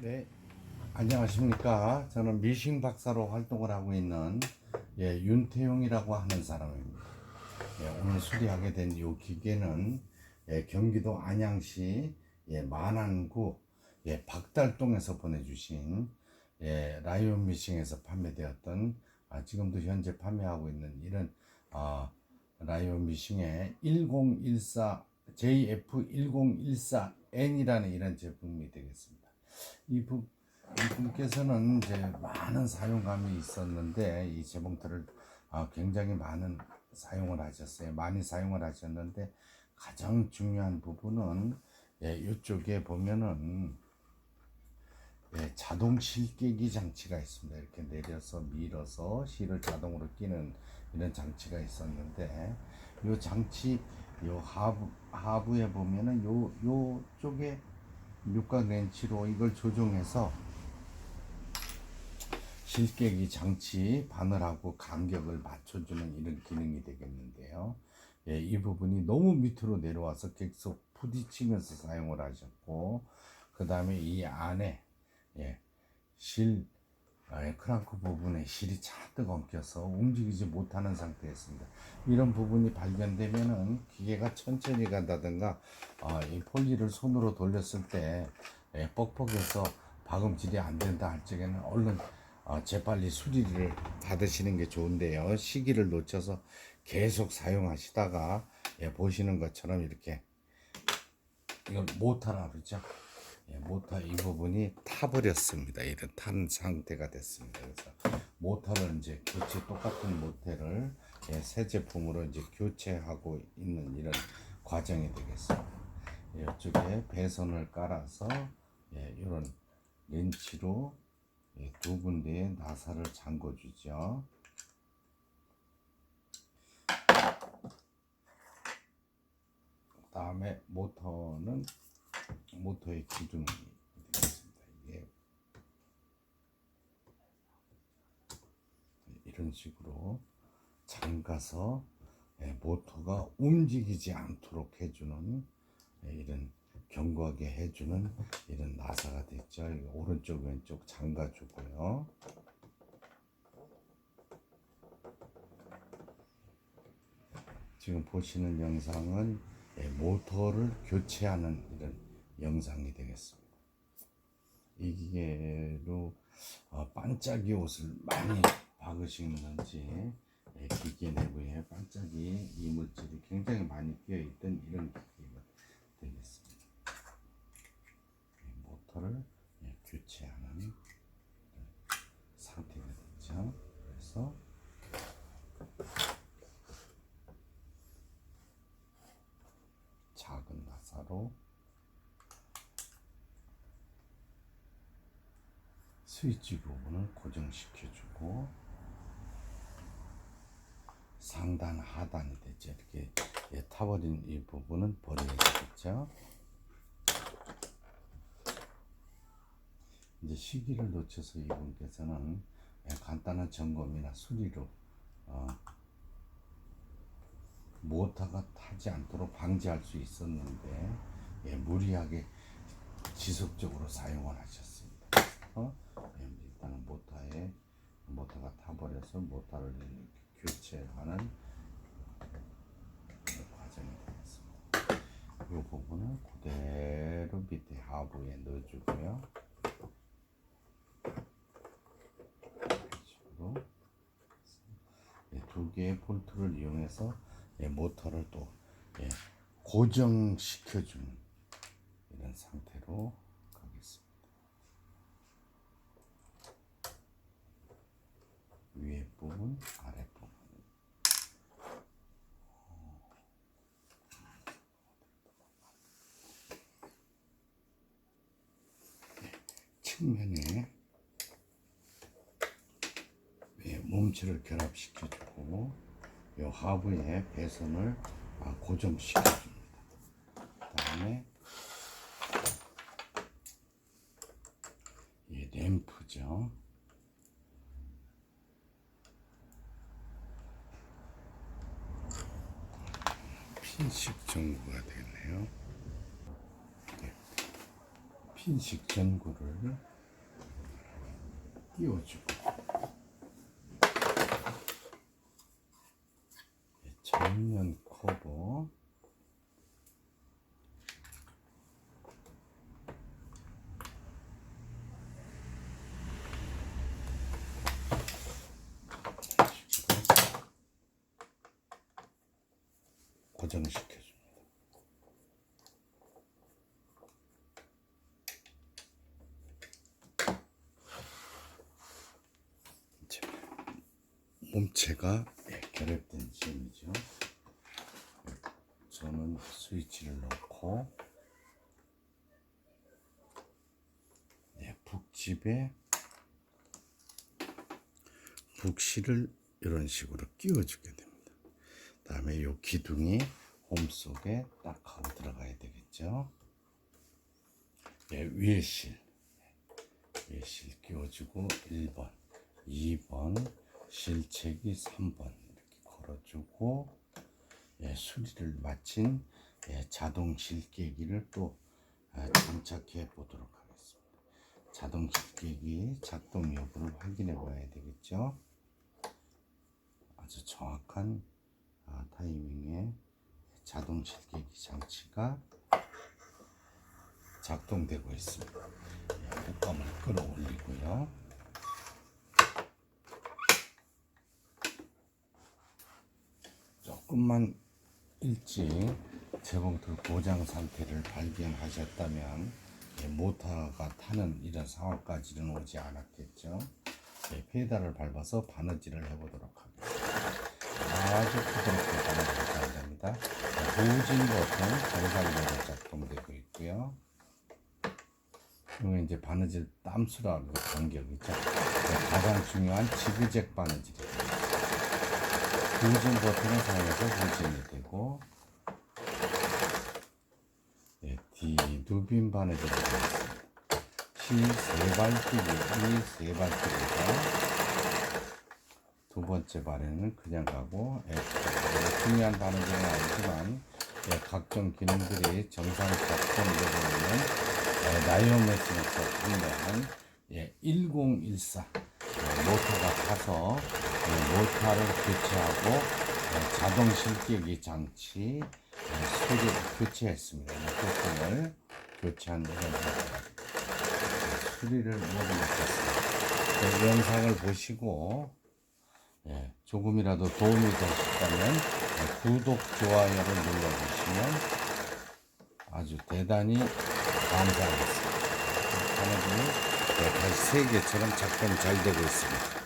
네, 안녕하십니까. 저는 미싱 박사로 활동을 하고 있는 예, 윤태용이라고 하는 사람입니다. 예, 오늘 수리하게 된 이 기계는 예, 경기도 안양시 예, 만안구 예, 박달동에서 보내주신 예, 라이온 미싱에서 판매되었던 아, 지금도 현재 판매하고 있는 이런 아, 라이온 미싱의 1014 JF1014N이라는 이런 제품이 되겠습니다. 이 분, 이분께서는 이제 많은 사용감이 있었는데 이 재봉틀을 아, 굉장히 많은 사용을 하셨어요. 많이 사용을 하셨는데 가장 중요한 부분은 예, 이쪽에 보면은 예, 자동 실깨기 장치가 있습니다. 이렇게 내려서 밀어서 실을 자동으로 끼는 이런 장치가 있었는데 이 장치 요 하부 하부에 보면은 요 요쪽에 육각 렌치로 이걸 조정해서 실깨기 장치 바늘하고 간격을 맞춰주는 이런 기능이 되겠는데요. 예, 이 부분이 너무 밑으로 내려와서 계속 부딪히면서 사용을 하셨고, 그 다음에 이 안에 예, 실 아, 크랑크 부분에 실이 잔뜩 엉켜서 움직이지 못하는 상태였습니다. 이런 부분이 발견되면은 기계가 천천히 간다든가 어, 이 폴리를 손으로 돌렸을 때 예, 뻑뻑해서 박음질이 안 된다 할 적에는 얼른 어, 재빨리 수리를 받으시는 게 좋은데요. 시기를 놓쳐서 계속 사용하시다가 예, 보시는 것처럼 이렇게 이걸 모터라 그러죠. 예, 모터 이 부분이 타버렸습니다. 이런 탄 상태가 됐습니다. 그래서 모터를 이제 교체 똑같은 모터를 예, 새 제품으로 이제 교체하고 있는 이런 과정이 되겠습니다. 예, 이쪽에 배선을 깔아서 예, 이런 렌치로 예, 두 군데의 나사를 잠궈 주죠. 다음에 모터는 모터의 기둥이 되겠습니다. 이게 이런 식으로 잠가서 예, 모터가 움직이지 않도록 해주는 예, 이런 견고하게 해주는 이런 나사가 됐죠. 오른쪽 왼쪽 잠가주고요. 지금 보시는 영상은 예, 모터를 교체하는 이런 영상이 되겠습니다. 이 기계로 어, 반짝이 옷을 많이 박으시는지 예, 기계 내부에 반짝이 이물질이 굉장히 많이 끼어 있던 이런 기계가 되겠습니다. 이 모터를 예, 교체하는 이런 상태가 됐죠. 그래서 작은 나사로 스위치 부분을 고정시켜주고 상단 하단이 되죠 이렇게 예, 타버린 이 부분은 버려야 되겠죠? 이제 시기를 놓쳐서 이분께서는 예, 간단한 점검이나 수리로 어, 모터가 타지 않도록 방지할 수 있었는데 예, 무리하게 지속적으로 사용을 하셨습니 다. 어? 예, 일단은 모터에 모터가 타버려서 모터를 교체하는 과정이 되겠습니다. 이 부분을 그대로 밑에 하부에 넣어주고요. 예, 두 개의 볼트를 이용해서 예, 모터를 또 예, 고정시켜주는 이런 상태로 가겠습니다. 위에 부분, 아래 부분. 예, 측면에 예, 몸체를 결합시켜주고 요 하부에 배선을 아, 고정시켜줍니다. 다음에 이 램프죠. 핀식 전구가 되겠네요. 네. 핀식 전구를 끼워주고 네, 전면 커버 고정시켜줍니다. 몸체가 예, 결합된 지점이죠. 저는 스위치를 넣고 네, 북집에 북실을 이런 식으로 끼워주게 됩니다. 다음에 이 기둥이 홈 속에 딱 하고 들어가야 되겠죠. 예, 위에 실, 위에 실 끼워주고 1번, 2번, 실책이 3번 이렇게 걸어주고 예, 수리를 마친 예, 자동 실깨기를 또 아, 장착해 보도록 하겠습니다. 자동 실깨기 작동 여부를 확인해 봐야 되겠죠. 아주 정확한 아, 타이밍에 자동 실깨기 장치가 작동되고 있습니다. 예, 옷감을 끌어올리고요. 조금만 일찍 재봉틀 고장 상태를 발견하셨다면 예, 모터가 타는 이런 상황까지는 오지 않았겠죠. 예, 페달을 밟아서 바느질을 해보도록 하겠습니다. 아주 부드럽게 바느질 잘 됩니다. 보진 버튼 정상적으로 작동되고 있고요. 이건 이제 바느질 땀수라고 간격이죠. 예, 가장 중요한 지그잭 바느질입니다. 보진 버튼을 사용해서 보진이 되고 예, D 누빈 바느질이 되겠습니다. 시세 발길이 이세 발길이가 두 번째 발에는 그냥 가고 예, 뭐 중요한 바느질은 아니지만 예, 각종 기능들이 정상 작동되고 있는 예, 나이오메스에서 예, 1014 예, 모터가 타서 예, 모터를 교체하고 예, 자동 실기기 장치 예, 수리 교체했습니다. 부품을 교체한 이런 수리를 모두 마쳤습니다. 그 영상을 보시고 예, 조금이라도 도움이 되셨다면 예, 구독, 좋아요를 눌러주시면 아주 대단히 감사하겠습니다. 하나님이 예, 다시 세계처럼 작동 잘 되고 있습니다.